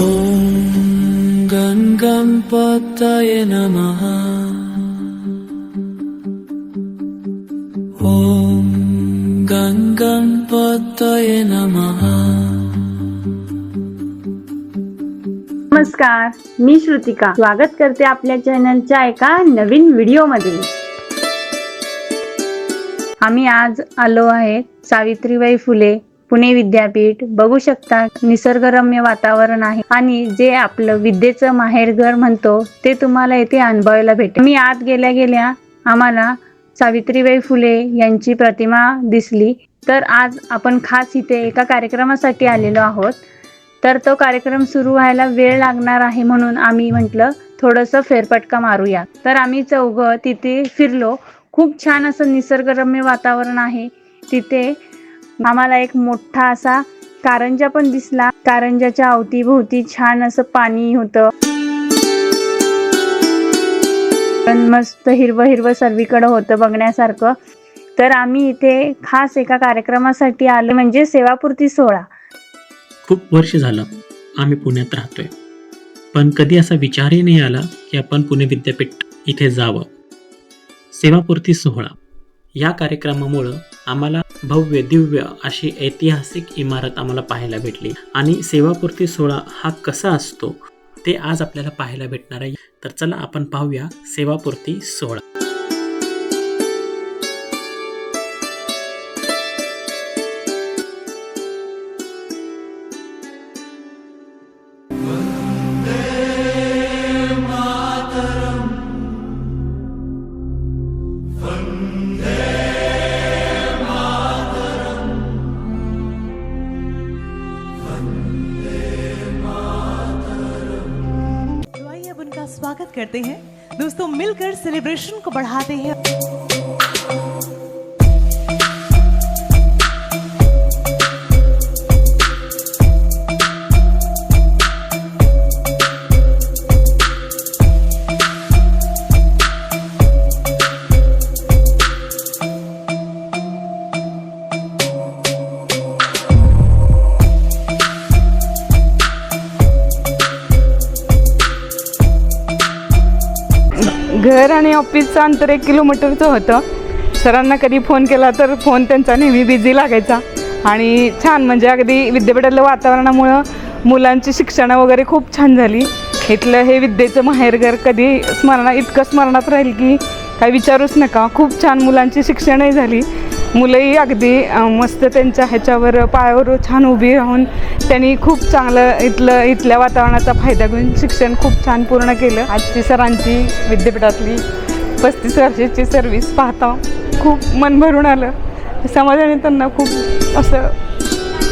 ॐ गङ्गम्पतये नमः ॐ गङ्गम्पतये नमः नमस्कार मी श्रुतिका. स्वागत करते आपल्या चॅनलच्या एका नवीन व्हिडिओमध्ये आम्ही आज आलो आहे सावित्रीबाई फुले पुणे विद्यापीठ बघू शकता. निसर्गरम्य वातावरण आहे आणि जे आपलं विद्येचं माहेरघर म्हणतो ते तुम्हाला येथे अनुभवायला भेटेल. मी आत गेल्या गेल्या आम्हाला सावित्रीबाई फुले यांची प्रतिमा दिसली. तर आज आपण खास इथे एका कार्यक्रमासाठी आलेलो आहोत. तर तो कार्यक्रम सुरू व्हायला वेळ लागणार आहे म्हणून आम्ही म्हटलं थोडंसं फेरपटका मारूया. तर आम्ही चौघं तिथे फिरलो. खूप छान असं निसर्गरम्य वातावरण आहे. तिथे आम्हाला एक मोठा असा कारंजा पण दिसला. कारंजाच्या अवतीभोवती छान असं पाणी होतं. पण मस्त हिरवं हिरवं सर्वीकडं होतं बघण्यासारखं. तर आम्ही इथे खास एका कार्यक्रमासाठी आलो म्हणजे सेवापूर्ती सोहळा. खूप वर्ष झालं आम्ही पुण्यात राहतोय. पण कधी असा विचारही नाही आला की आपण पुणे विद्यापीठ इथे जावं. सेवापूर्ती सोहळा. या कार्यक्रमामुळं आम्हाला भव्य दिव्य अशी ऐतिहासिक इमारत आम्हाला पाहायला भेटली. आणि सेवापूर्ती सोहळा हा कसा असतो ते आज आपल्याला पाहायला भेटणार आहे. तर चला आपण पाहूया सेवापूर्ती सोहळा. करते हैं। दोस्तों मिलकर सेलिब्रेशन को बढ़ाते हैं। घर आणि ऑफिसचं अंतर एक किलोमीटरचं होतं. सरांना कधी फोन केला तर फोन त्यांचा नेहमी बिझी लागायचा. आणि छान म्हणजे अगदी विद्यापीठातलं वातावरणामुळं मुलांची शिक्षणं वगैरे खूप छान झाली. इथलं हे विद्येचं माहेरघर कधी स्मरणा इतकं स्मरणात राहील की काही विचारूच नका. खूप छान मुलांची शिक्षणही झाली. मुलंही अगदी मस्त त्यांच्या ह्याच्यावर पायावर छान उभी राहून त्यांनी खूप चांगलं इथलं इथल्या वातावरणाचा फायदा घेऊन शिक्षण खूप छान पूर्ण केलं. आजची सरांची विद्यापीठातली पस्तीस वर्षाची सर्व्हिस पाहता खूप मन भरून आलं. समाजाने त्यांना खूप असं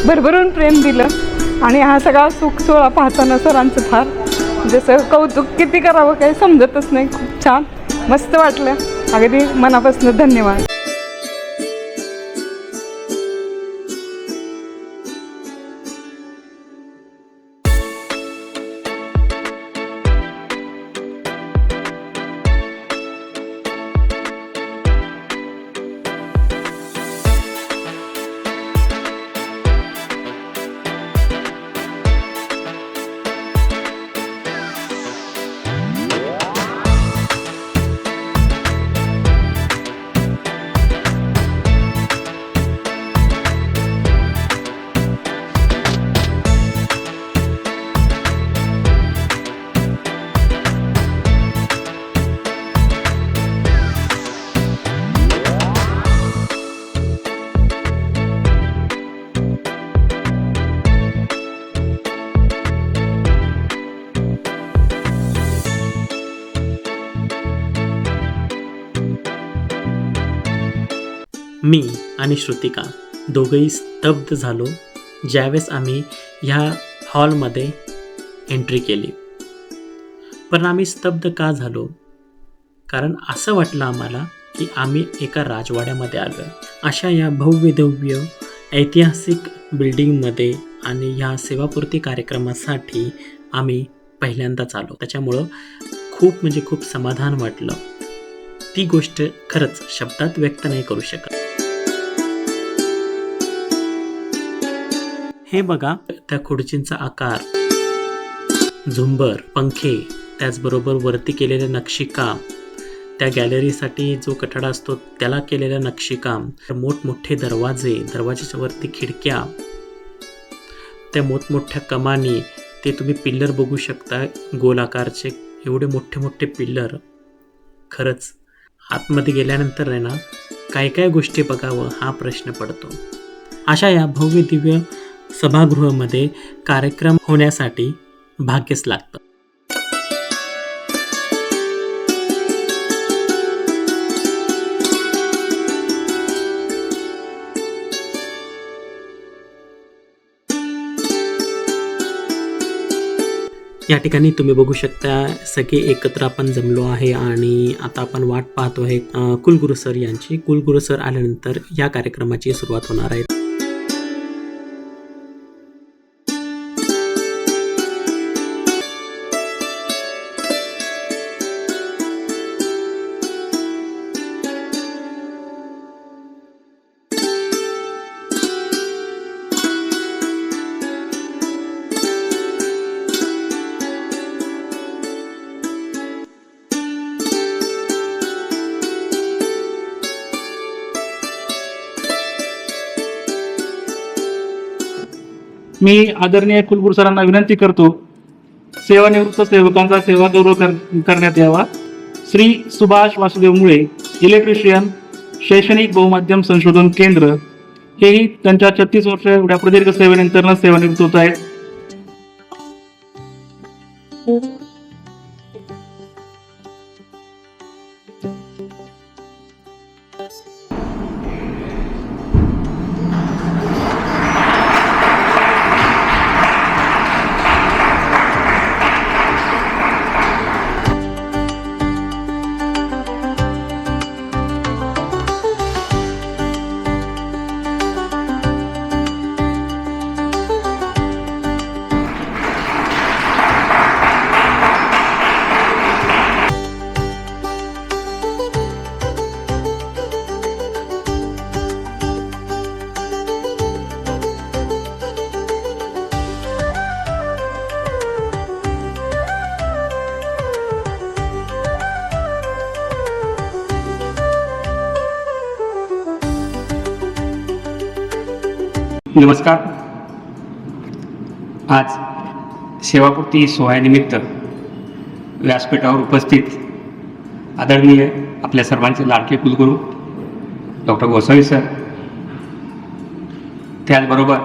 भरभरून प्रेम दिलं. आणि हा सगळा सुख सोहळा पाहताना सरांचं फार जसं कौतुक किती करावं काही समजतच नाही. खूप छान मस्त वाटलं. अगदी मनापासून धन्यवाद. मी आणि श्रुतिका दोघंही स्तब्ध झालो ज्यावेळेस आम्ही ह्या हॉलमध्ये एंट्री केली. पण आम्ही स्तब्ध का झालो? कारण असं वाटलं आम्हाला की आम्ही एका राजवाड्यामध्ये आलो आहे अशा या भव्यधव्य ऐतिहासिक बिल्डिंगमध्ये आणि ह्या सेवापूर्ती कार्यक्रमासाठी आम्ही पहिल्यांदाच आलो. त्याच्यामुळं खूप म्हणजे खूप समाधान वाटलं. ती गोष्ट खरंच शब्दात व्यक्त नाही करू शकत. हे बघा त्या खुर्चींचा आकार. झुंबर पंखे त्याचबरोबर वरती केलेले नक्षीकाम. त्या गॅलरीसाठी जो कठडा असतो त्याला केलेलं नक्षीकाम. मोठमोठे दरवाजे दरवाजाच्या वरती खिडक्या. त्या मोठमोठ्या कमानी ते तुम्ही पिल्लर बघू शकता गोलाकारचे. एवढे मोठे मोठे पिल्लर. खरंच आतमध्ये गेल्यानंतर आहे ना काय काय गोष्टी बघावं हा प्रश्न पडतो. अशा या भव्य दिव्य सभागृहामध्ये कार्यक्रम होण्यासाठी भाग्यच लागतं. या ठिकाणी तुम्ही बघू शकता सगळे एकत्र आपण जमलो आहे आणि आता आपण वाट पाहतो आहे कुलगुरू सर यांची. कुलगुरू सर आल्यानंतर या कार्यक्रमाची सुरुवात होणार आहे. मी आदरणीय कुलगुरू सरांना विनंती करतो सेवानिवृत्त सेवकांचा सेवा गौरव कर- करण्यात यावा. श्री सुभाष वासुदेव मुळे इलेक्ट्रिशियन शैक्षणिक बहुमाध्यम संशोधन केंद्र हेही त्यांच्या छत्तीस वर्ष एवढ्या प्रदीर्घ सेवेनंतर सेवानिवृत्त होत आहेत. नमस्कार. आज सेवापूर्ती सोहळ्यानिमित्त व्यासपीठावर उपस्थित आदरणीय आपल्या सर्वांचे लाडके कुलगुरू डॉक्टर गोसावी सर. त्याचबरोबर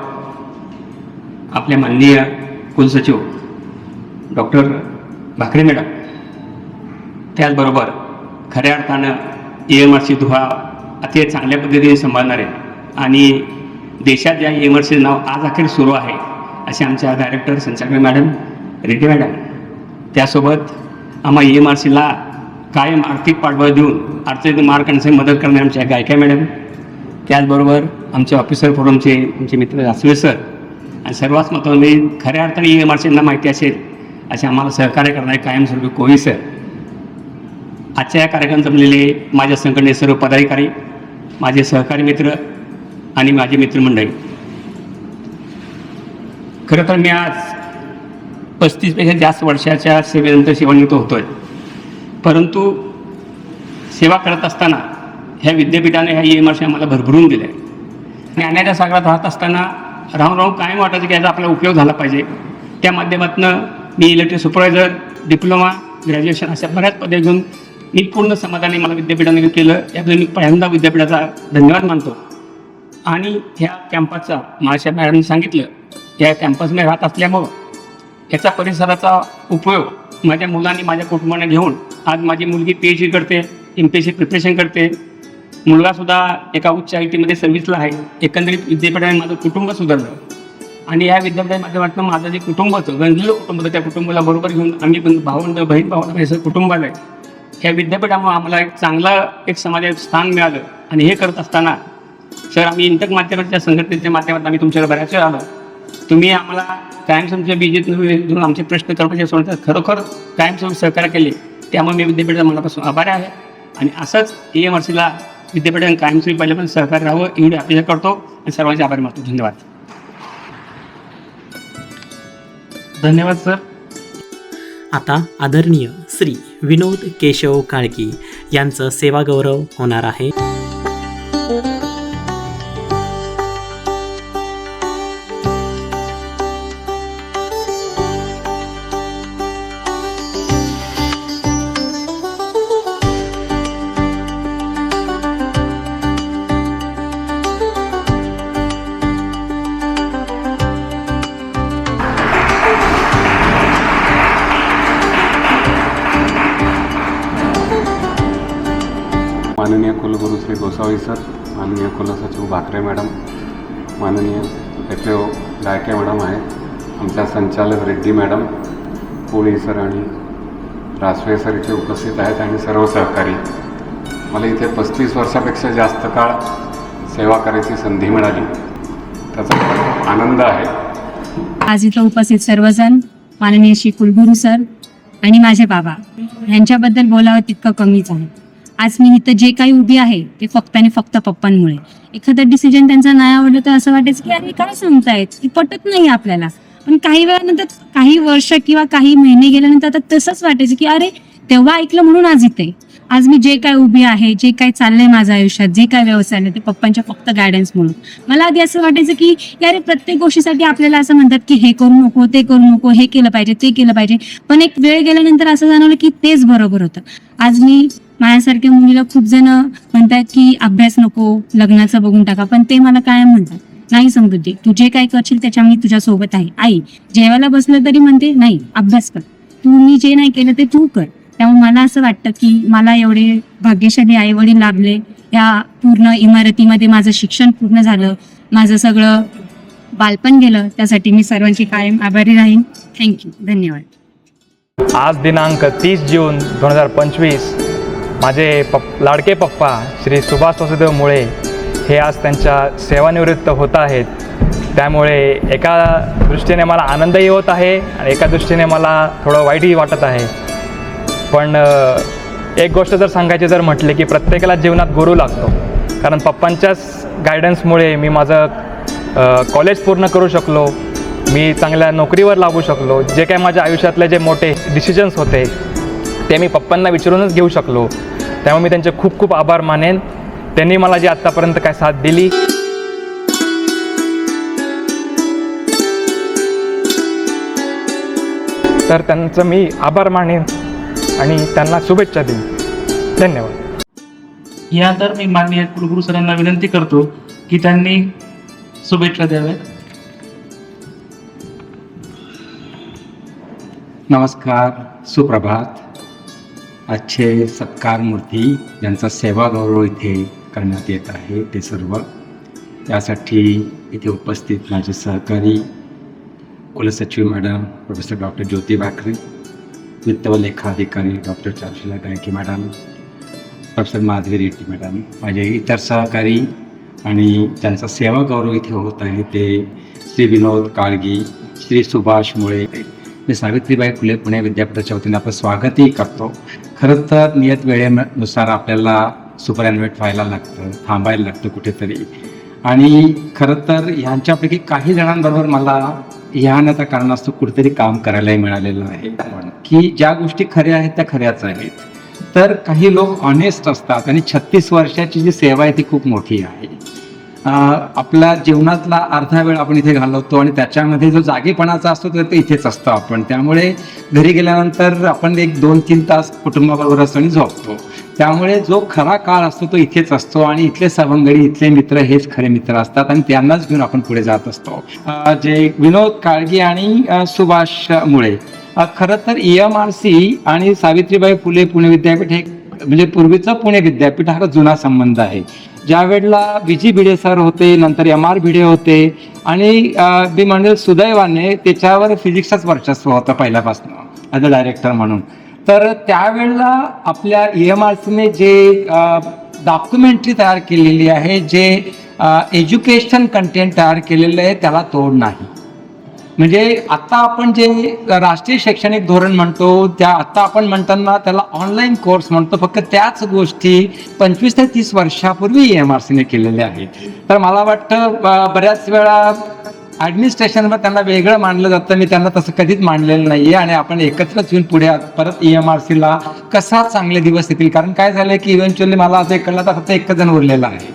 आपले माननीय कुलसचिव डॉक्टर भाकरे मॅडम. त्याचबरोबर खऱ्या अर्थानं ए एम आर सी धुळा अतिशय चांगल्या पद्धतीने सांभाळणारे आणि देशात या एम आर नाव आज अखेर सुरू आहे असे आमच्या डायरेक्टर संचालक मॅडम रेड्डी मॅडम त्यासोबत आम्हा ई एम आर सीला कायम आर्थिक पाठबळ देऊन अडचणीत मार मदत करणाऱ्या आमच्या गायिका मॅडम त्याचबरोबर आमचे ऑफिसर फोरमचे आमचे मित्र रासवे सर आणि सर्वात महत्त्वाचं खऱ्या अर्थाने ई एम आर सीना माहिती असेल असे आम्हाला सहकार्य करणारे कायमस्वरूपी कोळी सर. आजच्या या कार्यक्रम जमलेले माझ्या संघटनेचे सर्व पदाधिकारी माझे सहकारी मित्र आणि माझे मित्रमंडळी. खरं तर मी आज पस्तीसपेक्षा जास्त वर्षाच्या सेवेनंतर सेवानिवृत्त होतो आहे परंतु सेवा करत असताना ह्या विद्यापीठाने ह्या एम आम्हाला भरभरून दिलं आहे ज्ञानाच्या सागरात राहत असताना राहून राहून कायम वाटायचं की याचा आपला उपयोग झाला पाहिजे. त्या माध्यमातून मी इलेक्ट्रिक सुपरवायझर डिप्लोमा ग्रॅज्युएशन अशा बऱ्याच पदे घेऊन मी पूर्ण समाधानी मला विद्यापीठाने केलं. याबद्दल मी पहिल्यांदा विद्यापीठाचा धन्यवाद मानतो. आणि ह्या कॅम्पसचा माळशा मॅडमने सांगितलं या कॅम्पसमध्ये राहत असल्यामुळं याचा परिसराचा उपयोग माझ्या मुलांनी माझ्या कुटुंबाने घेऊन आज माझी मुलगी पी एच डी करते M P S C preparation करते. मुलगासुद्धा एका उच्च आय टीमध्ये सर्व्हिसला आहे. एकंदरीत विद्यापीठाने माझं कुटुंब सुधारलं. आणि या विद्यापीठाच्या माध्यमातून माझं जे कुटुंब होतं गंजलेलं कुटुंब होतं त्या कुटुंबाला बरोबर घेऊन आम्ही पण भावंड बहीण भावंड हे सगळं कुटुंब आलं आहे. ह्या विद्यापीठामुळे आम्हाला एक चांगला एक समाजात स्थान मिळालं. आणि हे करत असताना सर आम्ही इंटक माध्यमाच्या संघटनेच्या माध्यमातून आम्ही तुमच्याकडे बऱ्याच वेळा आलो. तुम्ही आम्हाला कायमस्वरूपी बीजेत घेऊन आमचे प्रश्न करण्याचे सोडण्यात खरोखर कायमस्वरूपी सहकार्य केले त्यामुळे मी विद्यापीठाचा मनापासून आभारी आहे. आणि असंच ए एम आर सीला विद्यापीठाने कायमस्वरूपी पहिले पण सहकार्य राहावं एवढी अपेक्षा करतो. आणि सर्वांचे आभार मानतो. धन्यवाद. धन्यवाद सर. आता आदरणीय श्री विनोद केशव काळकी यांचं सेवागौरव होणार आहे. भाकरे मॅडम माननीय एफ ओ गायके मॅडम आहेत आमच्या संचालक रेड्डी मॅडम पोळी सर आणि रासवे सर इथे उपस्थित आहेत आणि सर्व सहकारी. मला इथे पस्तीस वर्षापेक्षा जास्त काळ सेवा करायची संधी मिळाली. त्याचा खूप आनंद आहे. आज इथं उपस्थित सर्वजण माननीय श्री कुलगुरू सर आणि माझे बाबा. यांच्याबद्दल बोलावं तितकं कमीच आहे. आज मी इथं जे काही उभी आहे ते फक्त आणि फक्त पप्पांमुळे. एखादा डिसिजन त्यांचा नाही आवडलं तर असं वाटायचं की अरे काय सांगतायत? की पटत नाही आपल्याला. पण काही वेळानंतर काही वर्ष किंवा काही महिने गेल्यानंतर आता तसंच वाटायचं की अरे तेव्हा ऐकलं म्हणून आज इथे. आज मी जे काय उभी आहे जे काय चाललंय माझ्या आयुष्यात जे काय व्यवसाय आहे ते पप्पांच्या फक्त गायडन्स म्हणून. मला आधी असं वाटायचं की यार प्रत्येक गोष्टीसाठी आपल्याला असं म्हणतात की हे करू नको ते करू नको हे केलं पाहिजे ते केलं पाहिजे. पण एक वेळ गेल्यानंतर असं जाणवलं की तेच बरोबर होतं. आज मी माझ्यासारख्या मुलीला खूप जण म्हणतात की अभ्यास नको लग्नाचं बघून टाका. पण ते मला कायम म्हणतात. नाही समृद्धी तू जे काय करशील त्याच्या मी तुझ्या सोबत आहे. आई जेवायला बसलं तरी म्हणते नाही अभ्यास कर. तू मी जे नाही केलं ते तू कर. त्यामुळे मला असं वाटतं की मला एवढे भाग्यशाली आई वडील लाभले. या पूर्ण इमारतीमध्ये माझं शिक्षण पूर्ण झालं. माझं सगळं बालपण गेलं. त्यासाठी मी सर्वांची कायम आभारी राहीन. थँक्यू. धन्यवाद. आज दिनांक तीस जून दोन हजार पंचवीस. माझे पप लाडके पप्पा श्री सुभाष वसुदेव मुळे हे आज त्यांच्या सेवानिवृत्त होत आहेत. त्यामुळे एका दृष्टीने मला आनंदही होत आहे आणि एका दृष्टीने मला थोडं वाईटही वाटत आहे. पण एक गोष्ट जर सांगायची जर म्हटले की प्रत्येकाला जीवनात गुरु लागतो. कारण पप्पांच्याच गायडन्समुळे मी माझं कॉलेज पूर्ण करू शकलो. मी चांगल्या नोकरीवर लागू शकलो. जे काय माझ्या आयुष्यातले जे मोठे डिसिजन्स होते ते मी पप्पांना विचारूनच घेऊ शकलो. त्यामुळे मी त्यांचे खूप खूप आभार मानेन. त्यांनी मला जी आत्तापर्यंत काय साथ दिली. तर त्यांचं मी आभार मानेन आणि त्यांना शुभेच्छा देईन. धन्यवाद. या तर मी माननीय कुलगुरू सरांना विनंती करतो की त्यांनी शुभेच्छा द्याव्यात. नमस्कार सुप्रभात. आजचे सत्कार मूर्ती यांचा सेवागौरव इथे करण्यात येत आहे ते सर्व. त्यासाठी इथे उपस्थित माझे सहकारी कुलसचिव madam professor doctor Jyoti Bhakare वित्त व लेखाधिकारी doctor Charushila Gayke madam professor Madhavi Reddy madam माझे इतर सहकारी आणि त्यांचा सेवा गौरव इथे होत आहे ते श्री विनोद काळगी श्री सुभाष मुळे मी सावित्रीबाई फुले पुणे विद्यापीठाच्या वतीने आपलं स्वागतही करतो. खरं तर नियत वेळेनुसार आपल्याला सुपरॲन्वेट व्हायला लागतं थांबायला लागतं कुठेतरी. आणि खरं तर ह्यांच्यापैकी काही जणांबरोबर मला ह्या न त्या कारणास्तव कुठेतरी काम करायलाही मिळालेलं आहे. की ज्या गोष्टी खऱ्या आहेत त्या खऱ्याच आहेत. तर काही लोक ऑनेस्ट असतात आणि छत्तीस वर्षाची जी सेवा आहे ती खूप मोठी आहे. आपल्या जीवनातला अर्धा वेळ आपण इथे घालवतो आणि त्याच्यामध्ये जो जागेपणाचा असतो तर ते इथेच असतो आपण. त्यामुळे घरी गेल्यानंतर आपण एक दोन तीन तास कुटुंबाबरोबर असतो आणि झोपतो. त्यामुळे जो खरा काळ असतो तो इथेच असतो आणि इथले सवंगडी इथले मित्र हेच खरे मित्र असतात आणि त्यांनाच घेऊन आपण पुढे जात असतो. जे विनोद काळगी आणि सुभाष मुळे. खरं तर ई एम आर सी आणि सावित्रीबाई फुले पुणे विद्यापीठ हे म्हणजे पूर्वीचं पुणे विद्यापीठ हा जुना संबंध आहे. ज्या वेळेला बी जी भिडे सर होते नंतर एम आर भिडे होते आणि मी म्हणजे सुदैवाने त्याच्यावर फिजिक्सच वर्चस्व होतं पहिल्यापासून ॲज अ डायरेक्टर म्हणून. तर त्यावेळेला आपल्या ई एम आर सीने जे डॉक्युमेंटरी तयार केलेली आहे जे एज्युकेशन कंटेंट तयार केलेलं आहे त्याला तोड नाही. म्हणजे आता आपण जे राष्ट्रीय शैक्षणिक धोरण म्हणतो त्या आता आपण म्हणताना त्याला ऑनलाईन कोर्स म्हणतो फक्त त्याच गोष्टी पंचवीस ते तीस वर्षापूर्वी एम आर सीने केलेल्या आहेत. तर मला वाटतं बऱ्याच वेळा ॲडमिनिस्ट्रेशनवर त्यांना वेगळं मानलं जातं मी त्यांना तसं कधीच मानलेलं नाही आहे आणि आपण एकत्रच येऊन पुढे परत ई एम आर सीला कसा चांगले दिवस येतील? कारण काय झालं की इव्हेंच्युअली मला असं कळलं तर फक्त एकच जण उरलेला आहे.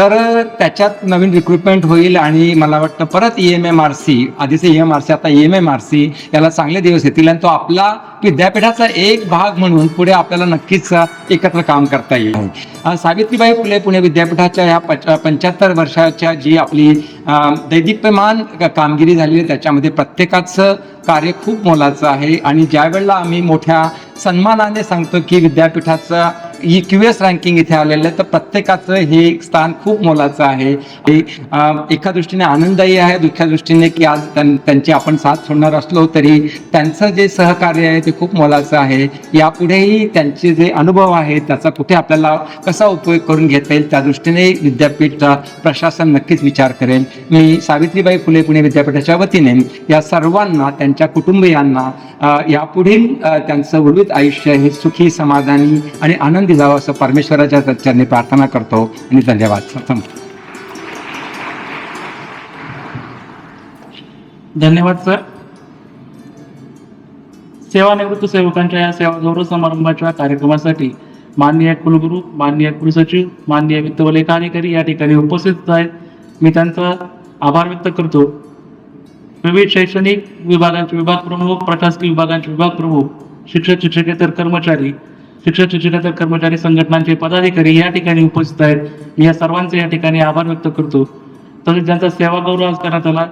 तर त्याच्यात नवीन रिक्रुटमेंट होईल आणि मला वाटतं परत E M M R C आधीचे ई एम आर सी आता E M M R C याला चांगले दिवस येतील आणि तो आपला विद्यापीठाचा एक भाग म्हणून पुढे आपल्याला नक्कीच एकत्र काम करता येईल. सावित्रीबाई फुले पुणे विद्यापीठाच्या ह्या पच पंच्याहत्तर वर्षाच्या जी आपली दैदिप्यमान कामगिरी झाली आहे त्याच्यामध्ये प्रत्येकाचं कार्य खूप मोलाचं आहे आणि ज्यावेळेला आम्ही मोठ्या सन्मानाने सांगतो की विद्यापीठाचं ही क्यू एस रँकिंग इथे आलेलं आहे. तर प्रत्येकाचं हे स्थान खूप मोलाचं आहे. एका दृष्टीने आनंददायी आहे दुःख्या दृष्टीने की आज त्यांची आपण साथ सोडणार असलो तरी त्यांचं जे सहकार्य आहे ते खूप मोलाचं आहे. यापुढेही त्यांचे जे अनुभव आहेत त्याचा कुठे आपल्याला कसा उपयोग करून घेता येईल त्या दृष्टीने विद्यापीठ प्रशासन नक्कीच विचार करेल. मी सावित्रीबाई फुले पुणे विद्यापीठाच्या वतीने या सर्वांना त्यांच्या कुटुंबियांना यापुढील त्यांचं उर्वित आयुष्य हे सुखी समाधानी आणि आनंदी जावं असं परमेश्वराच्या चरणी प्रार्थना करतो आणि धन्यवाद. धन्यवाद सर सेवानिवृत्त सेवकांच्या या सेवा गौरव समारंभाच्या कार्यक्रमासाठी माननीय कुलगुरू माननीय कुलसचिव माननीय वित्त व अधिकारी या ठिकाणी उपस्थित आहेत. मी त्यांचा आभार व्यक्त करतो. विविध शैक्षणिक विभागांचे विभाग प्रमुख प्रशासकीय विभागांचे विभाग प्रमुख शिक्षक शिक्षकेतर कर्मचारी शिक्षक शिक्षकेतर कर्मचारी संघटनांचे पदाधिकारी या ठिकाणी उपस्थित आहेत. मी या सर्वांचे या ठिकाणी आभार व्यक्त करतो. तसेच ज्यांचा सेवा गौरव आज करण्यात आला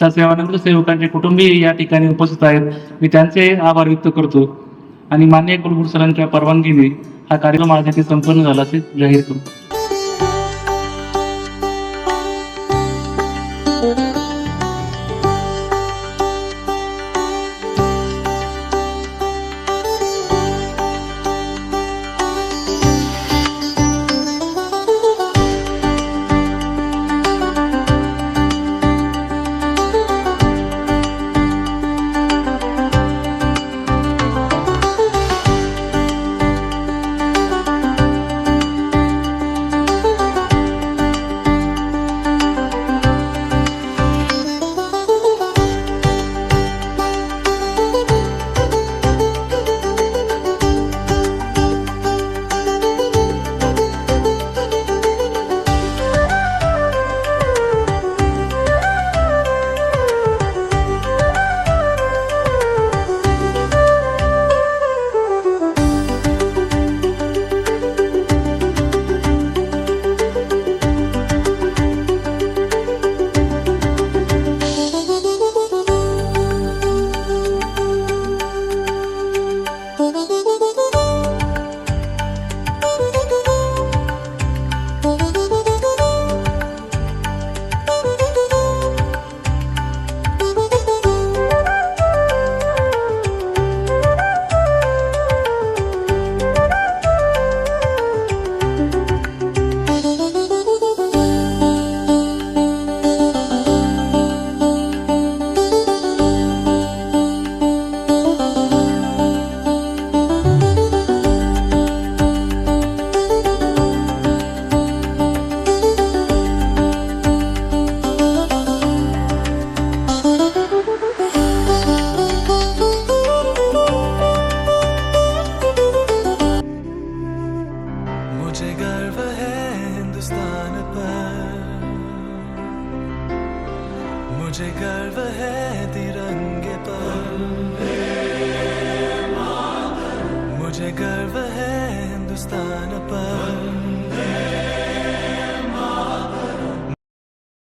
त्या सेवानंतर सेवकांचे कुटुंबीय या ठिकाणी उपस्थित आहेत. मी त्यांचे आभार व्यक्त करतो. आणि मान्य कुलगुरू सरांच्या परवानगीने हा कार्यक्रम आज येथे संपन्न झाला असे जाहीर करतो.